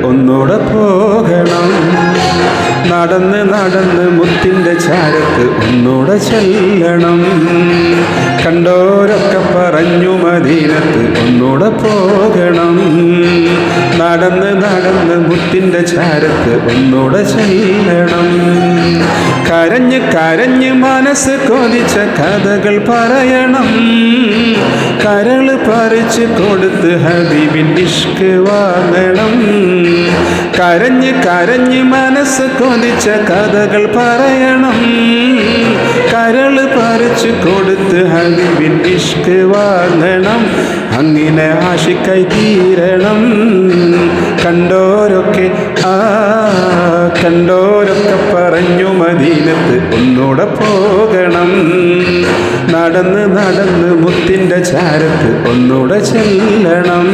ഒന്നൂടെ പോകണം. നടന്ന് നടന്ന് മുത്തിന്റെ ചാരത്ത് ഒന്നൂടെ ചെല്ലണം. കണ്ടോരൊക്കെ പറഞ്ഞു മദീനത്ത് ഒന്നൂടെ പോകണം. നടന്ന് നടന്ന് മുത്തിന്റെ ചാരത്ത് ഒന്നൂടെ ചെല്ലണം കരഞ്ഞ് കരഞ്ഞ് മനസ്സ് കൊതിച്ച കഥകൾ പറയണം. കരൾ പറിച്ച് കൊടുത്ത് ഹബീബിൻ ഇഷ്ക് വാങ്ങണം. കരഞ്ഞ് കരഞ്ഞ് മനസ്സ് കൊതിച്ച കഥകൾ പറയണം. കരൾ പറിച്ച് കൊടുത്ത് ഹബീബിൻ ഇഷ്ക് വാങ്ങണം. അങ്ങനെ ആശിക്കായി തീരണം. കണ്ടോരൊക്കെ ആ കണ്ടോരൊക്കെ പറഞ്ഞു മദീനത്ത് ഒന്നൂടെ പോകണം. നടന്ന് നടന്ന് മുത്തിന്റെ ചാരത്ത് ഒന്നൂടെ ചെല്ലണം.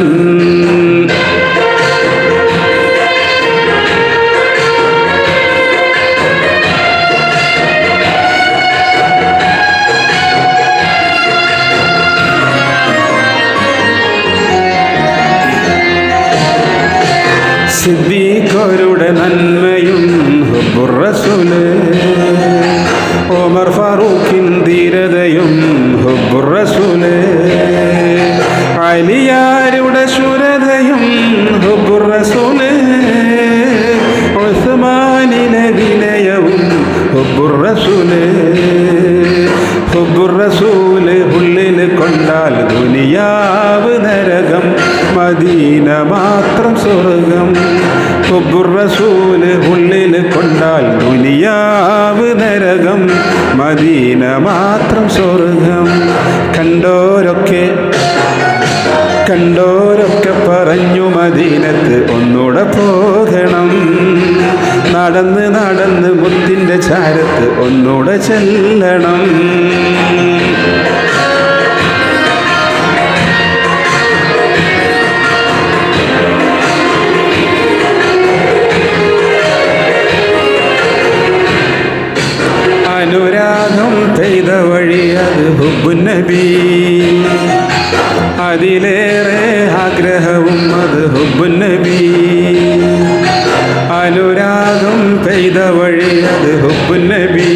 സിദ്ദീഖരുടെ നന്മയും ഹുബുറസുൽ. ഓമർ ഫാറൂഖിൻ ധീരതയും ഹുബുറസുൽ. അലിയാരുടെ ശുരതയും ഹുബുറസുൽ. ഉസ്മാനിലെ വിനയവും ഹുബുറസൂൽ. ദുനിയാവ് നരകം മദീന മാത്രം സ്വർഗം. റസൂൽ ഉള്ളിൽ കൊണ്ടാൽ ദുനിയാവ് നരകം മദീന മാത്രം സ്വർഗം. കണ്ടോരൊക്കെ കണ്ടോരൊക്കെ പറഞ്ഞു മദീനത്ത് ഒന്നുകൂടെ പോകണം. നടന്ന് നടന്ന് മുത്തിന്റെ ചാരത്ത് ഒന്നുകൂടെ ചെല്ലണം. ഹുബുനബി അതിലേറെ ആഗ്രഹവും അത് ഹുബുന്നബി അനുരാഗം പെയ്ത വഴി അത് ഹുബുന്നബി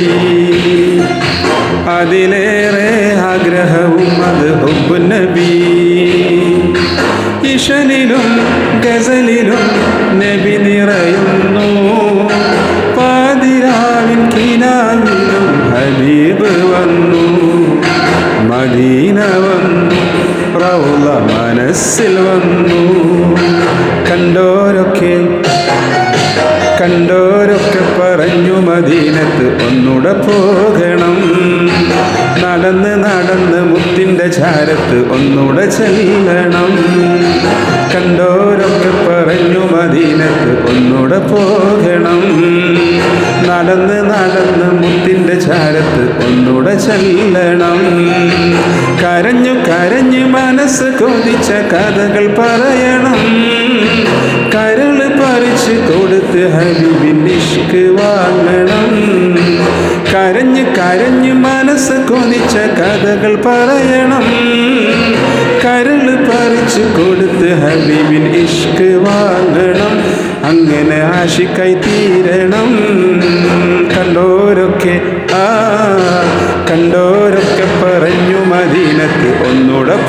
അതിലേറെ ആഗ്രഹവും അത് ഹുബുന്നബി ഇഷനിലും ഗസലിലും നബി നിറയുന്നു. റൗള മനസ്സിൽ വന്നു. കണ്ടോരൊക്കെ കണ്ടോരൊക്കെ പറഞ്ഞു മദീനത്ത് ഒന്നുടെ പോകണം. നടന്ന് നടന്ന് മുത്തിന്റെ ചാരത്ത് ഒന്നുടെ ചെല്ലണം. കണ്ടോരൊക്കെ പറഞ്ഞു മദീനത്ത് ഒന്നുടെ പോകണം. നടന്ന് നടന്ന് മുത്തിന്റെ ചാരത്ത് ഒന്നുടെ ചെല്ലണം. കരഞ്ഞു കരഞ്ഞു മനസ്സ് കൊതിച്ച കഥകൾ പറയണം. കരൾ പറിച്ച് കൊടുത്ത് ഹബീബിൻ ഇഷ്ക് വാങ്ങണം. കരഞ്ഞു കരഞ്ഞു മനസ്സ് കൊതിച്ച കഥകൾ പറയണം. കരൾ പറിച്ച് കൊടുത്ത് ഹബീബിൻ ഇഷ്ക് വാങ്ങണം. അങ്ങനെ ആശിക്കായി തീരണം.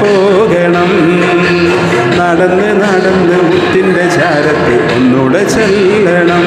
പോകണം. നടന്ന് നടന്ന് മുത്തിന്റെ ചാരത്തിൽ ഒന്നുകൂടെ ചെല്ലണം.